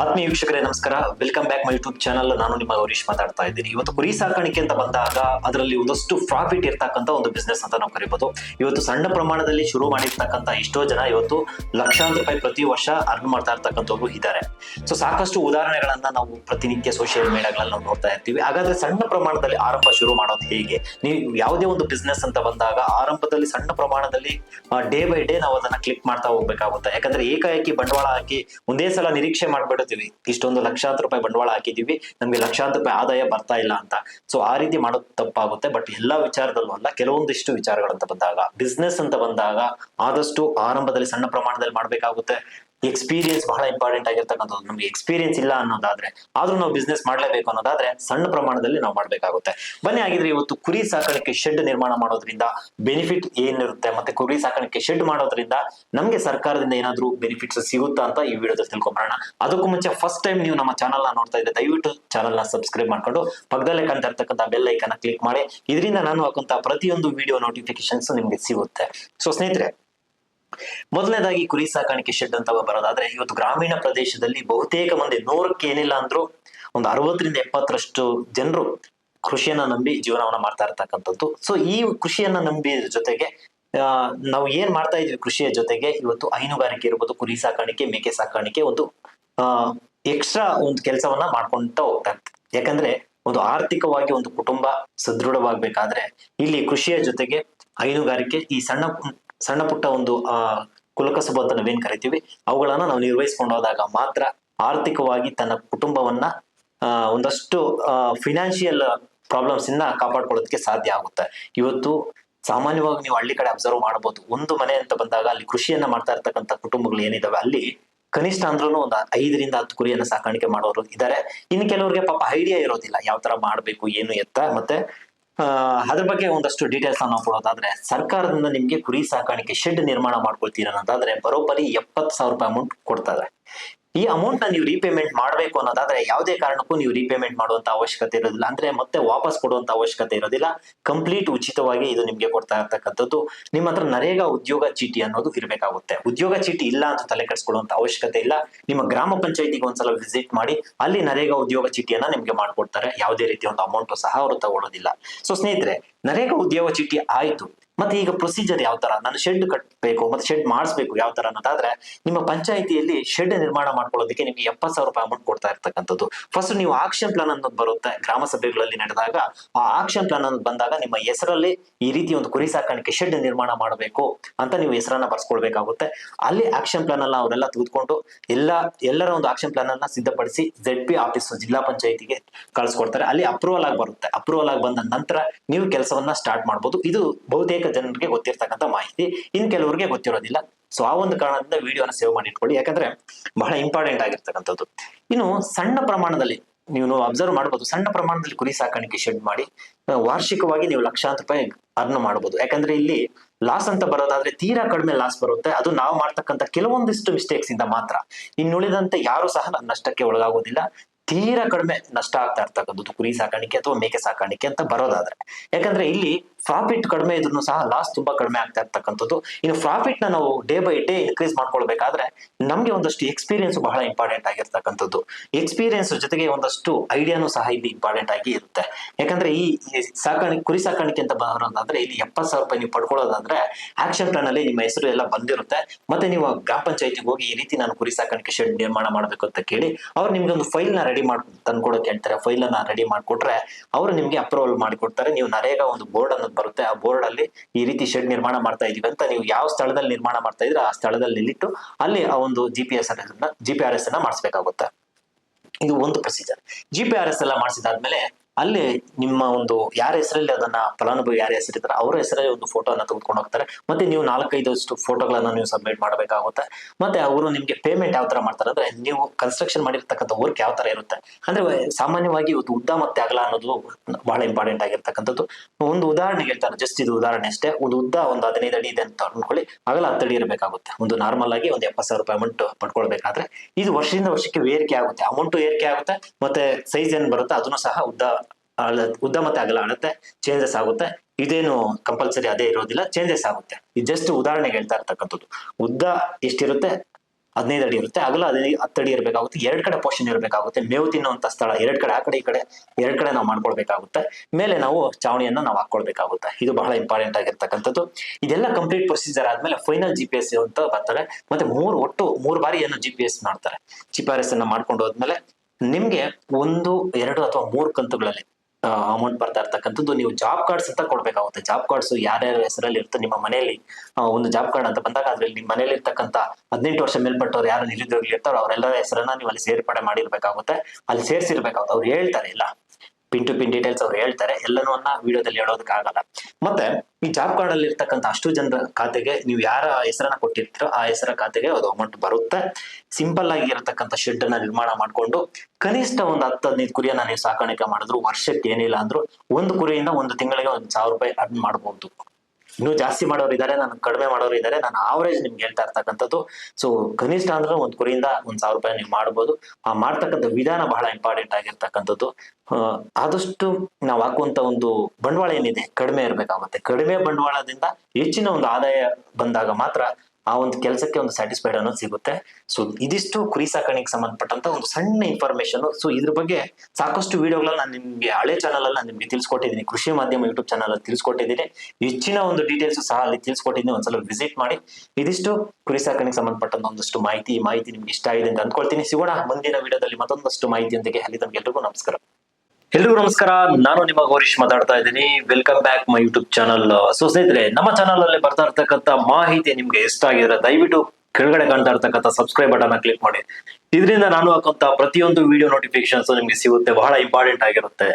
ಆತ್ಮೀಯ ವೀಕ್ಷಕರೇ, ನಮಸ್ಕಾರ. Welcome back my YouTube channel ನಾನು ನಿಮ್ಮ ಗೌರೀಶ್ ಮಾತಾಡ್ತಾ ಇದ್ದೀನಿ. ಇವತ್ತು ಕುರಿ ಸಾಕಾಣಿಕೆ ಅಂತ ಬಂದಾಗ ಅದರಲ್ಲಿ ಒಂದಷ್ಟು ಪ್ರಾಫಿಟ್ ಇರ್ತಕ್ಕಂಥ ಒಂದು ಬಿಸ್ನೆಸ್ ಅಂತ ನಾವು ಕರಿಬಹುದು ಇವತ್ತು ಸಣ್ಣ ಪ್ರಮಾಣದಲ್ಲಿ ಶುರು ಮಾಡಿರ್ತಕ್ಕಂಥ ಎಷ್ಟೋ ಜನ ಇವತ್ತು ಲಕ್ಷಾಂತರ ರೂಪಾಯಿ ಪ್ರತಿ ವರ್ಷ ಅರ್ನ್ ಮಾಡ್ತಾ ಇರ್ತಕ್ಕಂಥವ್ರು ಇದ್ದಾರೆ. ಸೊ ಸಾಕಷ್ಟು ಉದಾಹರಣೆಗಳನ್ನ ನಾವು ಪ್ರತಿನಿತ್ಯ ಸೋಷಿಯಲ್ ಮೀಡಿಯಾಗಳಲ್ಲಿ ನಾವು ನೋಡ್ತಾ ಇರ್ತೀವಿ. ಹಾಗಾದ್ರೆ ಸಣ್ಣ ಪ್ರಮಾಣದಲ್ಲಿ ಆರಂಭ ಶುರು ಮಾಡೋದು ಹೇಗೆ? ನೀವು ಯಾವುದೇ ಒಂದು ಬಿಸ್ನೆಸ್ ಅಂತ ಬಂದಾಗ ಆರಂಭದಲ್ಲಿ ಸಣ್ಣ ಪ್ರಮಾಣದಲ್ಲಿ ಡೇ ಬೈ ಡೇ ನಾವು ಅದನ್ನ ಕ್ಲಿಕ್ ಮಾಡ್ತಾ ಹೋಗ್ಬೇಕಾಗುತ್ತೆ. ಯಾಕಂದ್ರೆ ಏಕಾಏಕಿ ಬಂಡವಾಳ ಹಾಕಿ ಒಂದೇ ಸಲ ನಿರೀಕ್ಷೆ ಮಾಡ್ಬಿಡ್ತೀವಿ ಇಷ್ಟೊಂದು ಲಕ್ಷಾಂತರ ರೂಪಾಯಿ ಬಂಡವಾಳ ಹಾಕಿದೀವಿ ನಮ್ಗೆ ಲಕ್ಷಾಂತರ ರೂಪಾಯಿ ಆದಾಯ ಬರ್ತಾ ಇಲ್ಲ ಅಂತ. ಸೊ ಆ ರೀತಿ ಮಾಡೋದು ತಪ್ಪಾಗುತ್ತೆ. ಬಟ್ ಎಲ್ಲಾ ವಿಚಾರದಲ್ಲೂ ಅಲ್ಲ, ಕೆಲವೊಂದಿಷ್ಟು ವಿಚಾರಗಳಂತ ಬಂದಾಗ ಬಿಸ್ನೆಸ್ ಅಂತ ಬಂದಾಗ, ಆದಷ್ಟು ಆರಂಭದಲ್ಲಿ ಸಣ್ಣ ಪ್ರಮಾಣದಲ್ಲಿ ಮಾಡ್ಬೇಕಾಗುತ್ತೆ. ಎಕ್ಸ್ಪೀರಿಯನ್ಸ್ ಬಹಳ ಇಂಪಾರ್ಟೆಂಟ್ ಆಗಿರ್ತಕ್ಕಂಥದ್ದು, ನಮ್ಗೆ ಎಕ್ಸ್ಪೀರಿಯನ್ಸ್ ಇಲ್ಲ ಅನ್ನೋದಾದ್ರೆ, ಆದ್ರೂ ನಾವು ಬಿಸ್ನೆಸ್ ಮಾಡ್ಲೇಬೇಕು ಅನ್ನೋದಾದ್ರೆ, ಸಣ್ಣ ಪ್ರಮಾಣದಲ್ಲಿ ನಾವು ಮಾಡ್ಬೇಕಾಗುತ್ತೆ. ಬನ್ನಿ ಆಗಿದ್ರೆ ಇವತ್ತು ಕುರಿ ಸಾಕಾಣಿಕೆ ಶೆಡ್ ನಿರ್ಮಾಣ ಮಾಡೋದ್ರಿಂದ ಬೆನಿಫಿಟ್ ಏನಿರುತ್ತೆ ಮತ್ತೆ ಕುರಿ ಸಾಕಾಣಿಕೆ ಶೆಡ್ ಮಾಡೋದ್ರಿಂದ ನಮ್ಗೆ ಸರ್ಕಾರದಿಂದ ಏನಾದ್ರೂ ಬೆನಿಫಿಟ್ಸ್ ಸಿಗುತ್ತಾ ಅಂತ ಈ ವಿಡಿಯೋದಲ್ಲಿ ತಿಳ್ಕೊಂಬರೋಣ. ಅದಕ್ಕೂ ಮುಂಚೆ ಫಸ್ಟ್ ಟೈಮ್ ನೀವು ನಮ್ಮ ಚಾನಲ್ನ ನೋಡ್ತಾ ಇದ್ರೆ ದಯವಿಟ್ಟು ಚಾನಲ್ನ ಸಬ್ಸ್ಕ್ರೈಬ್ ಮಾಡ್ಕೊಂಡು ಪಕ್ಕದಲ್ಲೇ ಕಾಣ್ತಾ ಇರ್ತಕ್ಕಂಥ ಬೆಲ್ ಐಕನ್ ಕ್ಲಿಕ್ ಮಾಡಿ. ಇದರಿಂದ ನಾನು ಹಾಕುವಂತ ಪ್ರತಿಯೊಂದು ವಿಡಿಯೋ ನೋಟಿಫಿಕೇಶನ್ಸ್ ನಿಮ್ಗೆ ಸಿಗುತ್ತೆ. ಸೊ ಸ್ನೇಹಿತರೆ ಮೊದಲನೇದಾಗಿ ಕುರಿ ಸಾಕಾಣಿಕೆ ಶೆಡ್ ಅಂತ ಬರೋದಾದ್ರೆ ಇವತ್ತು ಗ್ರಾಮೀಣ ಪ್ರದೇಶದಲ್ಲಿ ಬಹುತೇಕ ಮಂದಿ ನೂರಕ್ಕೆ ಏನಿಲ್ಲ ಅಂದ್ರೂ ಒಂದು ಅರವತ್ತರಿಂದ ಎಪ್ಪತ್ತರಷ್ಟು ಜನರು ಕೃಷಿಯನ್ನ ನಂಬಿ ಜೀವನವನ್ನ ಮಾಡ್ತಾ ಇರ್ತಕ್ಕಂಥದ್ದು. ಸೊ ಈ ಕೃಷಿಯನ್ನ ನಂಬಿ ಜೊತೆಗೆ ನಾವು ಏನ್ ಮಾಡ್ತಾ ಇದೀವಿ ಕೃಷಿಯ ಜೊತೆಗೆ, ಇವತ್ತು ಹೈನುಗಾರಿಕೆ ಇರ್ಬೋದು, ಕುರಿ ಸಾಕಾಣಿಕೆ, ಮೇಕೆ ಸಾಕಾಣಿಕೆ ಒಂದು, ಆ ಎಕ್ಸ್ಟ್ರಾ ಒಂದು ಕೆಲಸವನ್ನ ಮಾಡ್ಕೊಂತ ಹೋಗ್ತಾ ಇರ್ತದೆ ಯಾಕಂದ್ರೆ ಒಂದು ಆರ್ಥಿಕವಾಗಿ ಒಂದು ಕುಟುಂಬ ಸದೃಢವಾಗ್ಬೇಕಾದ್ರೆ ಇಲ್ಲಿ ಕೃಷಿಯ ಜೊತೆಗೆ ಹೈನುಗಾರಿಕೆ, ಈ ಸಣ್ಣ ಸಣ್ಣ ಪುಟ್ಟ ಒಂದು, ಆ, ಕುಲಕಸಬು ಅಂತ ನಾವೇನ್ ಕರಿತೀವಿ, ಅವುಗಳನ್ನ ನಾವು ನಿರ್ವಹಿಸ್ಕೊಂಡು ಹೋದಾಗ ಮಾತ್ರ ಆರ್ಥಿಕವಾಗಿ ತನ್ನ ಕುಟುಂಬವನ್ನ ಒಂದಷ್ಟು ಫಿನಾನ್ಷಿಯಲ್ ಪ್ರಾಬ್ಲಮ್ಸ್ ಇಂದ ಕಾಪಾಡ್ಕೊಳ್ಳೋದಕ್ಕೆ ಸಾಧ್ಯ ಆಗುತ್ತೆ. ಇವತ್ತು ಸಾಮಾನ್ಯವಾಗಿ ನೀವು ಹಳ್ಳಿ ಕಡೆ ಅಬ್ಸರ್ವ್ ಮಾಡಬಹುದು. ಒಂದು ಮನೆ ಅಂತ ಬಂದಾಗ ಅಲ್ಲಿ ಕೃಷಿಯನ್ನ ಮಾಡ್ತಾ ಇರ್ತಕ್ಕಂಥ ಕುಟುಂಬಗಳು ಏನಿದಾವೆ, ಅಲ್ಲಿ ಕನಿಷ್ಠ ಅಂದ್ರೂ ಒಂದು ಐದರಿಂದ ಹತ್ತು ಕುರಿಯನ್ನ ಸಾಕಾಣಿಕೆ ಮಾಡೋರು ಇದ್ದಾರೆ ಇನ್ನು ಕೆಲವರಿಗೆ ಪಾಪ ಐಡಿಯಾ ಇರೋದಿಲ್ಲ ಯಾವ ತರ ಮಾಡ್ಬೇಕು, ಏನು ಎತ್ತ, ಮತ್ತೆ ಅದ್ರ ಬಗ್ಗೆ ಒಂದಷ್ಟು ಡೀಟೇಲ್ಸ್ ನಾವು ಕೊಡೋದಾದ್ರೆ, ಸರ್ಕಾರದಿಂದ ನಿಮ್ಗೆ ಕುರಿ ಸಾಕಾಣಿಕೆ ಶೆಡ್ ನಿರ್ಮಾಣ ಮಾಡ್ಕೊಳ್ತೀರ ಅನ್ನೋದಾದ್ರೆ ಬರೋಬ್ಬರಿ ಎಪ್ಪತ್ತು ಸಾವಿರ ರೂಪಾಯಿ ಅಮೌಂಟ್ ಕೊಡ್ತಾರೆ ಈ ಅಮೌಂಟ್ನ ನೀವು ರೀಪೇಮೆಂಟ್ ಮಾಡಬೇಕು ಅನ್ನೋದಾದ್ರೆ ಯಾವುದೇ ಕಾರಣಕ್ಕೂ ನೀವು ರೀಪೇಮೆಂಟ್ ಮಾಡುವಂತ ಅವಶ್ಯಕತೆ ಇರೋದಿಲ್ಲ. ಅಂದ್ರೆ ಮತ್ತೆ ವಾಪಸ್ ಕೊಡುವಂತ ಅವಶ್ಯಕತೆ ಇರೋದಿಲ್ಲ. ಕಂಪ್ಲೀಟ್ ಉಚಿತವಾಗಿ ಇದು ನಿಮ್ಗೆ ಕೊಡ್ತಾ ಇರ್ತಕ್ಕಂಥದ್ದು. ನಿಮ್ಮ ಹತ್ರ ನರೇಗಾ ಉದ್ಯೋಗ ಚೀಟಿ ಅನ್ನೋದು ಇರಬೇಕಾಗುತ್ತೆ. ಉದ್ಯೋಗ ಚೀಟಿ ಇಲ್ಲ ಅಂತ ತಲೆ ಕೆಡಿಸ್ಕೊಳ್ಳುವಂತ ಅವಶ್ಯಕತೆ ಇಲ್ಲ. ನಿಮ್ಮ ಗ್ರಾಮ ಪಂಚಾಯತಿಗೆ ಒಂದ್ಸಲ ವಿಸಿಟ್ ಮಾಡಿ, ಅಲ್ಲಿ ನರೇಗಾ ಉದ್ಯೋಗ ಚೀಟಿಯನ್ನ ನಿಮ್ಗೆ ಮಾಡ್ಕೊಡ್ತಾರೆ. ಯಾವುದೇ ರೀತಿಯ ಒಂದು ಅಮೌಂಟ್ ಸಹ ಅವರು ತಗೊಳ್ಳೋದಿಲ್ಲ. ಸೊ ಸ್ನೇಹಿತರೆ, ನರೇಗಾ ಉದ್ಯೋಗ ಚೀಟಿ ಆಯ್ತು. ಮತ್ತೆ ಈಗ ಪ್ರೊಸೀಜರ್ ಯಾವ ತರ? ನಾನು ಶೆಡ್ ಕಟ್ಟಬೇಕು ಮತ್ತೆ ಶೆಡ್ ಮಾಡಿಸ್ಬೇಕು ಯಾವ ತರ ಅನ್ನೋದಾದ್ರೆ, ನಿಮ್ಮ ಪಂಚಾಯಿತಿಯಲ್ಲಿ ಶೆಡ್ ನಿರ್ಮಾಣ ಮಾಡ್ಕೊಳ್ಳೋದಕ್ಕೆ ನಿಮ್ಗೆ ಎಪ್ಪತ್ತು ಸಾವಿರ ರೂಪಾಯಿ ಅಮೌಂಟ್ ಕೊಡ್ತಾ ಇರ್ತಕ್ಕಂಥದ್ದು. ಫಸ್ಟ್ ನೀವು ಆಕ್ಷನ್ ಪ್ಲಾನ್ ಅನ್ನೋದು ಬರುತ್ತೆ, ಗ್ರಾಮ ಸಭೆಗಳಲ್ಲಿ ನಡೆದಾಗ. ಆ ಆಕ್ಷನ್ ಪ್ಲಾನ್ ಅನ್ನೋದು ಬಂದಾಗ ನಿಮ್ಮ ಹೆಸರಲ್ಲಿ ಈ ರೀತಿ ಒಂದು ಕುರಿ ಸಾಕಾಣಿಕೆ ಶೆಡ್ ನಿರ್ಮಾಣ ಮಾಡಬೇಕು ಅಂತ ನೀವು ಹೆಸರನ್ನ ಬರ್ಸ್ಕೊಳ್ಬೇಕಾಗುತ್ತೆ. ಅಲ್ಲಿ ಆಕ್ಷನ್ ಪ್ಲಾನ್ ಅನ್ನ ಅವರೆಲ್ಲ ತೆಗೆದುಕೊಂಡು ಎಲ್ಲ, ಎಲ್ಲರ ಒಂದು ಆಕ್ಷನ್ ಪ್ಲಾನ್ ಅನ್ನ ಸಿದ್ಧಪಡಿಸಿ ಜೆಡ್ ಪಿ ಆಫೀಸ್ ಜಿಲ್ಲಾ ಪಂಚಾಯಿತಿಗೆ ಕಳ್ಸಿಕೊಡ್ತಾರೆ. ಅಲ್ಲಿ ಅಪ್ರೂವಲ್ ಆಗಿ ಬರುತ್ತೆ. ಅಪ್ರೂವಲ್ ಆಗಿ ಬಂದ ನಂತರ ನೀವು ಕೆಲಸವನ್ನ ಸ್ಟಾರ್ಟ್ ಮಾಡಬಹುದು ಇದು ಬಹುತೇಕ ಜನರಿಗೆ ಗೊತ್ತಿರ್ತಕ್ಕಂಥ ಮಾಹಿತಿ ಇನ್ ಕೆಲವರಿಗೆ ಗೊತ್ತಿರೋದಿಲ್ಲ. ಸೊ ಆ ಒಂದು ಕಾರಣದಿಂದ ವಿಡಿಯೋನ ಸೇವ್ ಮಾಡಿ ಇಟ್ಕೊಳ್ಳಿ ಯಾಕಂದ್ರೆ ಬಹಳ ಇಂಪಾರ್ಟೆಂಟ್ ಆಗಿರ್ತಕ್ಕಂಥದ್ದು. ಇನ್ನು ಸಣ್ಣ ಪ್ರಮಾಣದಲ್ಲಿ ನೀವು ಅಬ್ಸರ್ವ್ ಮಾಡಬಹುದು ಸಣ್ಣ ಪ್ರಮಾಣದಲ್ಲಿ ಕುರಿ ಸಾಕಾಣಿಕೆ ಶೆಡ್ ಮಾಡಿ ವಾರ್ಷಿಕವಾಗಿ ನೀವು ಲಕ್ಷಾಂತರ ರೂಪಾಯಿ ಅರ್ನ್ ಮಾಡಬಹುದು ಯಾಕಂದ್ರೆ ಇಲ್ಲಿ ಲಾಸ್ ಅಂತ ಬರೋದಾದ್ರೆ ತೀರಾ ಕಡಿಮೆ ಲಾಸ್ ಬರುತ್ತೆ. ಅದು ನಾವು ಮಾಡ್ತಕ್ಕಂಥ ಕೆಲವೊಂದಿಷ್ಟು ಮಿಸ್ಟೇಕ್ಸ್ ಇಂದ ಮಾತ್ರ. ಇನ್ನುಳಿದಂತೆ ಯಾರು ಸಹ ನಷ್ಟಕ್ಕೆ ಒಳಗಾಗೋದಿಲ್ಲ. ತೀರಾ ಕಡಿಮೆ ನಷ್ಟ ಆಗ್ತಾ ಇರ್ತಕ್ಕಂಥದ್ದು. ಕುರಿ ಸಾಕಾಣಿಕೆ ಅಥವಾ ಮೇಕೆ ಸಾಕಾಣಿಕೆ ಅಂತ ಬರೋದಾದ್ರೆ. ಯಾಕಂದ್ರೆ ಇಲ್ಲಿ ಪ್ರಾಫಿಟ್ ಕಡಿಮೆ ಇದ್ರು ಸಹ ಲಾಸ್ ತುಂಬಾ ಕಡಿಮೆ ಆಗ್ತಾ ಇರ್ತಕ್ಕಂಥದ್ದು. ಇನ್ನು ಪ್ರಾಫಿಟ್ನ ನಾವು ಡೇ ಬೈ ಡೇ ಇನ್ಕ್ರೀಸ್ ಮಾಡ್ಕೊಳ್ಬೇಕಾದ್ರೆ ನಮ್ಗೆ ಒಂದಷ್ಟು ಎಕ್ಸ್ಪೀರಿಯನ್ಸ್ ಬಹಳ ಇಂಪಾರ್ಟೆಂಟ್ ಆಗಿರ್ತಕ್ಕಂಥದ್ದು. ಎಕ್ಸ್ಪೀರಿಯನ್ಸ್ ಜೊತೆಗೆ ಒಂದಷ್ಟು ಐಡಿಯಾನು ಸಹ ಇಲ್ಲಿ ಇಂಪಾರ್ಟೆಂಟ್ ಆಗಿ ಇರುತ್ತೆ. ಯಾಕಂದ್ರೆ ಈ ಸಾಕಾಣಿಕೆ ಕುರಿ ಸಾಕಾಣಿಕೆ ಅಂತ ಬರೋದಾದ್ರೆ ಇಲ್ಲಿ ಎಪ್ಪತ್ತು ಸಾವಿರ ರೂಪಾಯಿ ನೀವು ಪಡ್ಕೊಳ್ಳೋದಾದ್ರೆ ಆಕ್ಷನ್ ಪ್ಲಾನ್ ಅಲ್ಲಿ ನಿಮ್ಮ ಹೆಸರು ಎಲ್ಲ ಬಂದಿರುತ್ತೆ. ಮತ್ತೆ ನೀವು ಗ್ರಾಮ ಪಂಚಾಯತಿಗೆ ಹೋಗಿ ಈ ರೀತಿ ನಾನು ಕುರಿ ಸಾಕಾಣಿಕೆ ಶೆಡ್ ನಿರ್ಮಾಣ ಮಾಡಬೇಕು ಅಂತ ಕೇಳಿ ಅವ್ರು ನಿಮ್ಗೆ ಒಂದು ಫೈಲ್ನ ರೆಡಿ ಮಾಡಿ ತಂದ್ಕೊಡೋಕೆ ಹೇಳ್ತಾರೆ. ಫೈಲ್ನ ರೆಡಿ ಮಾಡ್ಕೊಟ್ರೆ ಅವರು ನಿಮ್ಗೆ ಅಪ್ರೂವಲ್ ಮಾಡಿಕೊಡ್ತಾರೆ. ನೀವು ನರೇಗಾ ಒಂದು ಬೋರ್ಡ್ ಬರುತ್ತೆ ಆ ಬೋರ್ಡ್ ಅಲ್ಲಿ ಈ ರೀತಿ ಶೆಡ್ ನಿರ್ಮಾಣ ಮಾಡ್ತಾ ಇದೀವಿ ಅಂತ ನೀವು ಯಾವ ಸ್ಥಳದಲ್ಲಿ ನಿರ್ಮಾಣ ಮಾಡ್ತಾ ಇದ್ರೆ ಆ ಸ್ಥಳದಲ್ಲಿ ನಿಲ್ಲಿಟ್ಟು ಅಲ್ಲಿ ಆ ಒಂದು G P S G P R S ಅನ್ನ ಮಾಡಿಸ್ಬೇಕಾಗುತ್ತೆ. ಇದು ಒಂದು procedure G P R S ಎಲ್ಲ ಮಾಡಿಸಿದಾದ್ಮೇಲೆ ಅಲ್ಲಿ ನಿಮ್ಮ ಒಂದು ಯಾರ ಹೆಸರಲ್ಲಿ ಅದನ್ನ ಫಲಾನುಭವಿ ಯಾರ ಹೆಸರಿದ್ದಾರೆ, ಅವರ ಹೆಸರಲ್ಲಿ ಒಂದು ಫೋಟೋನ ತೆಗೆದುಕೊಂಡು ಹೋಗ್ತಾರೆ. ಮತ್ತೆ ನೀವು ನಾಲ್ಕೈದು ಫೋಟೋಗಳನ್ನ ನೀವು ಸಬ್ಮಿಟ್ ಮಾಡಬೇಕಾಗುತ್ತೆ. ಮತ್ತೆ ಅವರು ನಿಮ್ಗೆ ಪೇಮೆಂಟ್ ಯಾವ ತರ ಮಾಡ್ತಾರೆ ಅಂದ್ರೆ ನೀವು ಕನ್ಸ್ಟ್ರಕ್ಷನ್ ಮಾಡಿರ್ತಕ್ಕಂಥ ವರ್ಕ್ ಯಾವ ತರ ಇರುತ್ತೆ. ಅಂದ್ರೆ ಸಾಮಾನ್ಯವಾಗಿ ಇವತ್ತು ಉದ್ದ ಮತ್ತೆ ಅಗಲ ಅನ್ನೋದು ಬಹಳ ಇಂಪಾರ್ಟೆಂಟ್ ಆಗಿರ್ತಕ್ಕಂಥದ್ದು. ಒಂದು ಉದಾಹರಣೆಗೆ ಹೇಳ್ತಾರೆ ಜಸ್ಟ್ ಇದು ಉದಾಹರಣೆ ಅಷ್ಟೇ. ಒಂದು ಉದ್ದ ಒಂದು ಹದಿನೈದು ಅಡಿ ಇದೆ ಅಂತ ಅನ್ಕೊಳ್ಳಿ ಅಗಲ ಹತ್ತು ಅಡಿ ಇರಬೇಕಾಗುತ್ತೆ. ಒಂದು ನಾರ್ಮಲ್ ಆಗಿ ಒಂದು ಎಪ್ಪತ್ತು ಸಾವಿರ ರೂಪಾಯಿ ಅಮೌಂಟ್ ಪಡ್ಕೊಳ್ಬೇಕಾದ್ರೆ. ಇದು ವರ್ಷದಿಂದ ವರ್ಷಕ್ಕೆ ಏರಿಕೆ ಆಗುತ್ತೆ. ಅಮೌಂಟ್ ಏರಿಕೆ ಆಗುತ್ತೆ, ಮತ್ತೆ ಸೈಜ್ ಏನ್ ಬರುತ್ತೆ ಅದನ್ನು ಸಹ ಉದ್ದ ಉದ್ದ ಮತ್ತೆ ಅಗಲ ಆಗುತ್ತೆ ಚೇಂಜಸ್ ಆಗುತ್ತೆ. ಇದೇನು ಕಂಪಲ್ಸರಿ ಅದೇ ಇರೋದಿಲ್ಲ ಚೇಂಜಸ್ ಆಗುತ್ತೆ. ಇದು ಜಸ್ಟ್ ಉದಾಹರಣೆಗೆ ಹೇಳ್ತಾ ಇರ್ತಕ್ಕಂಥದ್ದು. ಉದ್ದ ಎಷ್ಟಿರುತ್ತೆ? ಹದಿನೈದು ಅಡಿ ಇರುತ್ತೆ. ಅಗಲ ಹದಿನೈದು ಹತ್ತಡಿ ಇರಬೇಕಾಗುತ್ತೆ. ಎರಡು ಕಡೆ ಪೋಷನ್ ಇರಬೇಕಾಗುತ್ತೆ. ಮೇವು ತಿನ್ನುವಂತ ಸ್ಥಳ, ಎರಡು ಕಡೆ, ಆ ಕಡೆ, ಈ ಕಡೆ, ಎರಡು ಕಡೆ ನಾವು ಮಾಡ್ಕೊಳ್ಬೇಕಾಗುತ್ತೆ. ಮೇಲೆ ನಾವು ಚಾವಣಿಯನ್ನು ನಾವು ಹಾಕೊಳ್ಬೇಕಾಗುತ್ತೆ ಇದು ಬಹಳ ಇಂಪಾರ್ಟೆಂಟ್ ಆಗಿರ್ತಕ್ಕಂಥದ್ದು. ಇದೆಲ್ಲ ಕಂಪ್ಲೀಟ್ ಪ್ರೊಸೀಜರ್ ಆದ್ಮೇಲೆ ಫೈನಲ್ ಜಿ ಪಿ ಎಸ್ ಅಂತ ಬರ್ತಾರೆ. ಮತ್ತೆ ಮೂರು, ಒಟ್ಟು ಮೂರು ಬಾರಿ ಏನು ಜಿ ಪಿ ಎಸ್ ಮಾಡ್ತಾರೆ. ಜಿ ಆರ್ ಎಸ್ ಅನ್ನ ಮಾಡ್ಕೊಂಡು ಹೋದ್ಮೇಲೆ ನಿಮ್ಗೆ ಒಂದು, ಎರಡು ಅಥವಾ ಮೂರು ಕಂತುಗಳಲ್ಲಿ ಅಮೌಂಟ್ ಬರ್ತಾ ಇರ್ತಕ್ಕಂಥದ್ದು ನೀವು ಜಾಬ್ ಕಾರ್ಡ್ಸ್ ಅಂತ ಕೊಡ್ಬೇಕಾಗುತ್ತೆ. ಜಾಬ್ ಕಾರ್ಡ್ಸ್ ಯಾರ್ಯಾರ ಹೆಸರಲ್ಲಿ ಇರ್ತದೆ ನಿಮ್ಮ ಮನೆಯಲ್ಲಿ. ಒಂದು ಜಾಬ್ ಕಾರ್ಡ್ ಅಂತ ಬಂದಾಗ ಅದ್ರಲ್ಲಿ ನಿಮ್ಮ ಮನೇಲಿ ಇರ್ತಕ್ಕಂಥ ಹದಿನೆಂಟು ವರ್ಷ ಮೇಲ್ಪಟ್ಟವ್ರು ಯಾರು ನಿರುದ್ಯೋಗಿ ಇರ್ತಾರೋ ಅವರೆಲ್ಲರ ಹೆಸರನ್ನ ನೀವು ಅಲ್ಲಿ ಸೇರ್ಪಡೆ ಮಾಡಿರ್ಬೇಕಾಗುತ್ತೆ. ಅಲ್ಲಿ ಸೇರ್ಸಿರ್ಬೇಕಾಗುತ್ತೆ. ಅವ್ರು ಹೇಳ್ತಾರೆ, ಇಲ್ಲ ಪಿನ್ ಟು ಪಿನ್ ಡೀಟೇಲ್ಸ್ ಅವ್ರು ಹೇಳ್ತಾರೆ, ಎಲ್ಲನೂ ವಿಡಿಯೋದಲ್ಲಿ ಹೇಳೋದಕ್ಕಾಗಲ್ಲ. ಮತ್ತೆ ಈ ಜಾಬ್ ಕಾರ್ಡ್ ಅಲ್ಲಿ ಇರ್ತಕ್ಕಂಥ ಅಷ್ಟು ಜನರ ಖಾತೆಗೆ ನೀವು ಯಾರ ಹೆಸರನ್ನ ಕೊಟ್ಟಿರ್ತೀರೋ ಆ ಹೆಸರ ಖಾತೆಗೆ ಅದು ಅಮೌಂಟ್ ಬರುತ್ತೆ. ಸಿಂಪಲ್ ಆಗಿ ಇರತಕ್ಕಂಥ ಶೆಡ್ ಅನ್ನ ನಿರ್ಮಾಣ ಮಾಡ್ಕೊಂಡು ಕನಿಷ್ಠ ಒಂದು ಹತ್ತು ಹದಿನೈದು ಕುರಿಯನ್ನ ನೀವು ಸಾಕಾಣಿಕೆ ಮಾಡಿದ್ರು, ವರ್ಷಕ್ಕೆ ಏನಿಲ್ಲ ಅಂದ್ರು, ಒಂದು ಕುರಿಯಿಂದ ಒಂದು ತಿಂಗಳಿಗೆ ಒಂದು ಸಾವಿರ ರೂಪಾಯಿ ಅರ್ನ್ ಮಾಡಬಹುದು ಇನ್ನೂ ಜಾಸ್ತಿ ಮಾಡೋರು ಇದ್ದಾರೆ ನಾನು ಕಡಿಮೆ ಮಾಡೋರು ಇದ್ದಾರೆ ನಾನು ಆವರೇಜ್ ನಿಮ್ಗೆ ಹೇಳ್ತಾ ಇರ್ತಕ್ಕಂಥದ್ದು. ಸೊ ಕನಿಷ್ಠ ಅಂದ್ರೆ ಒಂದು ಕುರಿಯಿಂದ ಒಂದ್ ಸಾವಿರ ರೂಪಾಯಿ ನೀವು ಮಾಡ್ಬೋದು. ಆ ಮಾಡ್ತಕ್ಕಂಥ ವಿಧಾನ ಬಹಳ ಇಂಪಾರ್ಟೆಂಟ್ ಆಗಿರ್ತಕ್ಕಂಥದ್ದು. ಆದಷ್ಟು ನಾವು ಹಾಕುವಂತ ಒಂದು ಬಂಡವಾಳ ಏನಿದೆ, ಕಡಿಮೆ ಇರಬೇಕಾಗುತ್ತೆ. ಕಡಿಮೆ ಬಂಡವಾಳದಿಂದ ಹೆಚ್ಚಿನ ಒಂದು ಆದಾಯ ಬಂದಾಗ ಮಾತ್ರ ಆ ಒಂದು ಕೆಲಸಕ್ಕೆ ಒಂದು ಸ್ಯಾಟಿಸ್ಫೈಡ್ ಅನ್ನೋದು ಸಿಗುತ್ತೆ. ಸೊ ಇದಿಷ್ಟು ಕುರಿ ಸಾಕಾಣಿಕೆ ಸಂಬಂಧಪಟ್ಟಂತ ಒಂದು ಸಣ್ಣ ಇನ್ಫಾರ್ಮೇಶನ್ ಸೊ ಇದ್ರ ಬಗ್ಗೆ ಸಾಕಷ್ಟು ವಿಡಿಯೋಗಳನ್ನ ನಾನು ನಿಮ್ಗೆ ಹಳೆ ಚಾನಲ್ ಅಲ್ಲಿ ನಾನು ನಿಮ್ಗೆ ತಿಳಿಸ್ಕೊಟ್ಟಿದ್ದೀನಿ ಕೃಷಿ ಮಾಧ್ಯಮ ಯೂಟ್ಯೂಬ್ ಚಾನಲ್ ಅಲ್ಲಿ ತಿಳಿಸ್ಕೊಟ್ಟಿದ್ದೀನಿ ಹೆಚ್ಚಿನ ಒಂದು ಡೀಟೇಲ್ಸ್ ಸಹ ಅಲ್ಲಿ ತಿಳಿಸ್ಕೊಟ್ಟಿದ್ದೀನಿ ಒಂದ್ಸಲ ವಿಸಿಟ್ ಮಾಡಿ. ಇದಿಷ್ಟು ಕುರಿ ಸಾಕಾಣಿಕೆ ಸಂಬಂಧಪಟ್ಟಂತ ಒಂದಷ್ಟು ಮಾಹಿತಿ ಮಾಹಿತಿ ನಿಮ್ಗೆ ಇಷ್ಟ ಆಗಿದೆ ಅಂತ ಅನ್ಕೊಳ್ತೀನಿ. ಸಿಗೋಣ ಮುಂದಿನ ವಿಡಿಯೋದಲ್ಲಿ ಮತ್ತೊಂದಷ್ಟು ಮಾಹಿತಿಯೊಂದಿಗೆ. ಅಲ್ಲಿ ತಮ್ಗೆಲ್ರಿಗೂ ನಮಸ್ಕಾರ. ಎಲ್ರಿಗೂ ನಮಸ್ಕಾರ. ನಾನು ನಿಮ್ಮ ಗೌರೀಶ್ ಮಾತಾಡ್ತಾ ಇದ್ದೀನಿ. Welcome back my YouTube channel so ಸ್ನೇಹಿತರೆ, ನಮ್ಮ ಚಾನಲ್ ಅಲ್ಲಿ ಬರ್ತಾ ಇರ್ತಕ್ಕಂಥ ಮಾಹಿತಿ ನಿಮ್ಗೆ ಇಷ್ಟ ಆಗಿದ್ರೆ ದಯವಿಟ್ಟು ಕೆಳಗಡೆ ಕಾಣ್ತಾ ಇರ್ತಕ್ಕಂಥ ಸಬ್ಸ್ಕ್ರೈಬ್ ಬಟನ್ ಕ್ಲಿಕ್ ಮಾಡಿ. ಇದರಿಂದ ನಾನು ಹಾಕುವಂತ ಪ್ರತಿಯೊಂದು ವಿಡಿಯೋ ನೋಟಿಫಿಕೇಶನ್ಸ್ ನಿಮ್ಗೆ ಸಿಗುತ್ತೆ. ಬಹಳ ಇಂಪಾರ್ಟೆಂಟ್ ಆಗಿರುತ್ತೆ.